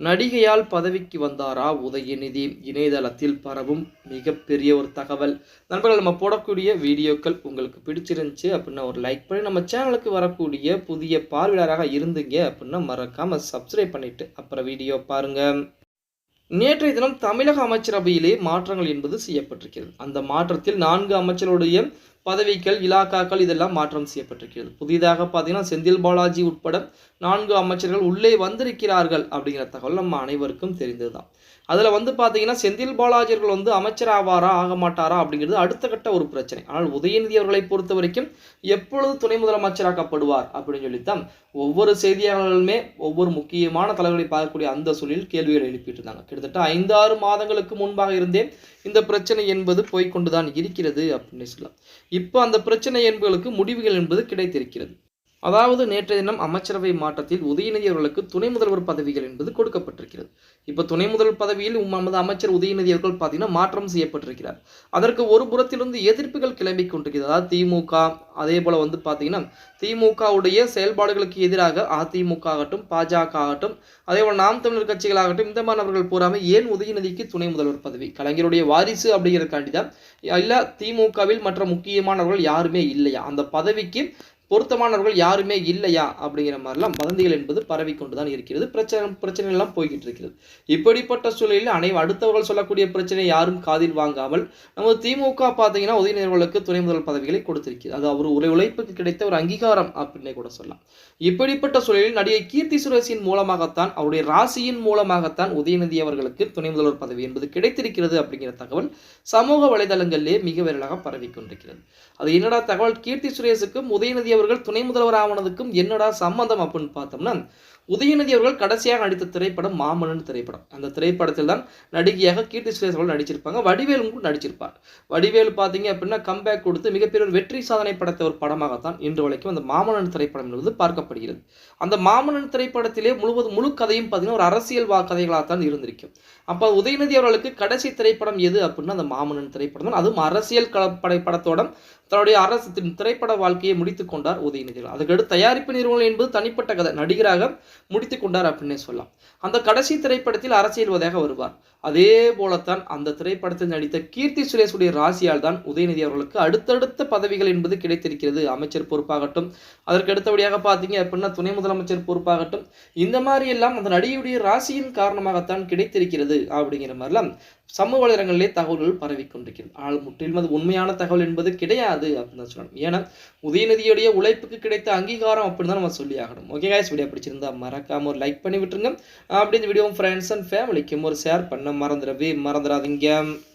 நடிகையால் பதவிக்கு வந்தாரா உதயநிதி? இணையதளத்தில் பரவும் மிகப்பெரிய ஒரு தகவல். நண்பர்கள் நம்ம போடக்கூடிய வீடியோக்கள் உங்களுக்கு பிடிச்சிருந்துச்சு அப்படின்னா ஒரு லைக் பண்ணி நம்ம சேனலுக்கு வரக்கூடிய புதிய பார்வையாளராக இருந்தீங்க அப்படின்னா மறக்காமல் சப்ஸ்கிரைப் பண்ணிட்டு அப்புறம் வீடியோ பாருங்கள் நேற்றைய தினம் தமிழக அமைச்சரவையிலே மாற்றங்கள் என்பது செய்யப்பட்டிருக்கிறது. அந்த மாற்றத்தில் நான்கு அமைச்சருடைய பதவிகள் இலாக்காக்கள் இதெல்லாம் மாற்றம் செய்யப்பட்டிருக்கிறது. புதிதாக பார்த்தீங்கன்னா செந்தில் பாலாஜி உட்பட நான்கு அமைச்சர்கள் உள்ளே வந்திருக்கிறார்கள் அப்படிங்கிற தகவல் நம்ம அனைவருக்கும் தெரிந்ததுதான். அதில் வந்து பார்த்தீங்கன்னா செந்தில் பாலாஜி அவர்கள் வந்து அமைச்சர் ஆவாரா ஆக மாட்டாரா அப்படிங்கிறது அடுத்த கட்ட ஒரு பிரச்சனை. ஆனால் உதயநிதி அவர்களை பொறுத்த வரைக்கும் எப்பொழுது துணை முதலமைச்சராக்கப்படுவார் அப்படின்னு சொல்லித்தான் ஒவ்வொரு செய்தியாளர்களுமே ஒவ்வொரு முக்கியமான தலைவர்களை பார்க்கக்கூடிய அந்த சூழலில் கேள்விகள் எழுப்பிட்டு இருந்தாங்க கிட்டத்தட்ட ஐந்தாறு மாதங்களுக்கு முன்பாக இருந்தே இந்த பிரச்சனை என்பது போய்கொண்டுதான் இருக்கிறது அப்படின்னு சொல்லலாம். இப்போ அந்த பிரச்சனை என்பவர்களுக்கு முடிவுகள் என்பது கிடைத்திருக்கிறது. அதாவது நேற்றைய தினம் அமைச்சரவை மாற்றத்தில் உதயநிதி அவர்களுக்கு துணை முதல்வர் பதவிகள் என்பது கொடுக்கப்பட்டிருக்கிறது. இப்போ துணை முதல்வர் பதவியில் நமது அமைச்சர் உதயநிதி அவர்கள் பார்த்தீங்கன்னா மாற்றம் செய்யப்பட்டிருக்கிறார். அதற்கு ஒரு புறத்திலிருந்து எதிர்ப்புகள் கிளம்பி கொண்டிருக்கிறது. அதாவது திமுக அதே போல் வந்து பார்த்தீங்கன்னா திமுகவுடைய செயல்பாடுகளுக்கு எதிராக அதிமுக ஆகட்டும் பாஜக ஆகட்டும் அதே போல் நாம் தமிழர் கட்சிகளாகட்டும் இந்த மாணவர்கள் பூராமே ஏன் உதயநிதிக்கு துணை முதல்வர் பதவி? கலைஞருடைய வாரிசு அப்படிங்கிறதுக்காண்டி தான். இல்லை திமுகவில் மற்ற முக்கியமானவர்கள் யாருமே இல்லையா? அந்த பதவிக்கு பொருத்தமானவர்கள் யாருமே இல்லையா அப்படிங்கிற மாதிரிலாம் வதந்திகள் என்பது பரவிக்கொண்டுதான் இருக்கிறது. பிரச்சனை பிரச்சனை எல்லாம் போய்கிட்டு இருக்கிறது இப்படிப்பட்ட சூழலில் அனை அடுத்தவர்கள் சொல்லக்கூடிய பிரச்சனை யாரும் காதில் வாங்காமல் நமது திமுக பார்த்தீங்கன்னா உதயநிதிகளுக்கு துணை முதல் பதவிகளை கொடுத்திருக்கிறது. அது அவர் உரை உழைப்புக்கு கிடைத்த ஒரு அங்கீகாரம் அப்படின்னே கூட சொல்லலாம். இப்படிப்பட்ட சூழலில் நடிகை கீர்த்தி சுரேஷின் மூலமாகத்தான் அவருடைய ராசியின் மூலமாகத்தான் உதயநிதி அவர்களுக்கு துணை முதல்வர் பதவி என்பது கிடைத்திருக்கிறது அப்படிங்கிற தகவல் சமூக வலைதளங்களிலே மிக விரலாக பரவி கொண்டிருக்கிறது அது என்னடா தகவல்? கீர்த்தி சுரேஷுக்கும் உதயநிதி அவர்கள் துணை முதல்வர் ஆவனதுக்கும் என்னடா சம்மந்தம் அப்படின்னு பார்த்தோம்னா உதயநிதி அவர்கள் கடைசியாக நடித்த திரைப்படம் மாமன்னன் திரைப்படம். அந்த திரைப்படத்தில் தான் நடிகையாக கீர்த்தி சுரேஷ் அவர்கள் நடிச்சிருப்பாங்க. வடிவேலும் கூட நடிச்சிருப்பார். வடிவேலு பார்த்தீங்க அப்படின்னா கம்பேக் கொடுத்து மிகப்பெரிய ஒரு வெற்றி சாதனை படைத்த ஒரு படமாகத்தான் இன்று வரைக்கும் அந்த மாமன்னன் திரைப்படம் என்பது பார்க்கப்படுகிறது. அந்த மாமன்னன் திரைப்படத்திலே முழுவதும் முழு கதையும் பார்த்தீங்கன்னா ஒரு அரசியல் வா கதைகளாகத்தான் இருந்திருக்கும். அப்போ உதயநிதி அவர்களுக்கு கடைசி திரைப்படம் எது அப்படின்னா அந்த மாமன்னன் திரைப்படம் தான் அதுவும் அரசியல் கலப்படை படத்தோட தன்னுடைய அரசு திரைப்பட வாழ்க்கையை முடித்துக் கொண்டார் உதயநிதி அதுக்கடுத்து தயாரிப்பு நிறுவனம் என்பது தனிப்பட்ட கதை. நடிகராக முடித்து கொண்டார் அப்படின்னே சொல்லலாம். அந்த கடைசி திரைப்படத்தில் அரசியல்வாதியாக வருவார். அதே போலத்தான் அந்த திரைப்படத்தில் நடித்த கீர்த்தி சுரேஷுடைய ராசியால் தான் உதயநிதி அவர்களுக்கு அடுத்தடுத்த பதவிகள் என்பது கிடைத்திருக்கிறது. அமைச்சர் பொறுப்பாகட்டும். அதற்கு அடுத்தபடியாக பார்த்தீங்க அப்படின்னா துணை முதலமைச்சர் பொறுப்பாகட்டும். இந்த மாதிரி எல்லாம் அந்த நடிகையுடைய ராசியின் காரணமாகத்தான் கிடைத்திருக்கிறது அப்படிங்கிற மாதிரிலாம் சமூக வலைதளங்களிலே தகவல்கள் பரவி கொண்டிருக்கிறது. ஆனால் முற்றிலும் அது உண்மையான தகவல் என்பது கிடையாது அப்படின்னு தான் சொல்லணும். ஏன்னா உதயநிதியுடைய உழைப்புக்கு கிடைத்த அங்கீகாரம் அப்படின்னு தான் நம்ம சொல்லி ஆகணும் ஓகே காய்ஸ் வீடியோ பிடிச்சிருந்தா மறக்காம ஒரு லைக் பண்ணி விட்டுருங்க. அப்படி இந்த வீடியோ ஃப்ரெண்ட்ஸ் அண்ட் ஃபேமிலிக்கும் ஒரு ஷேர் பண்ண மறந்துடவே மறந்துடாதீங்க.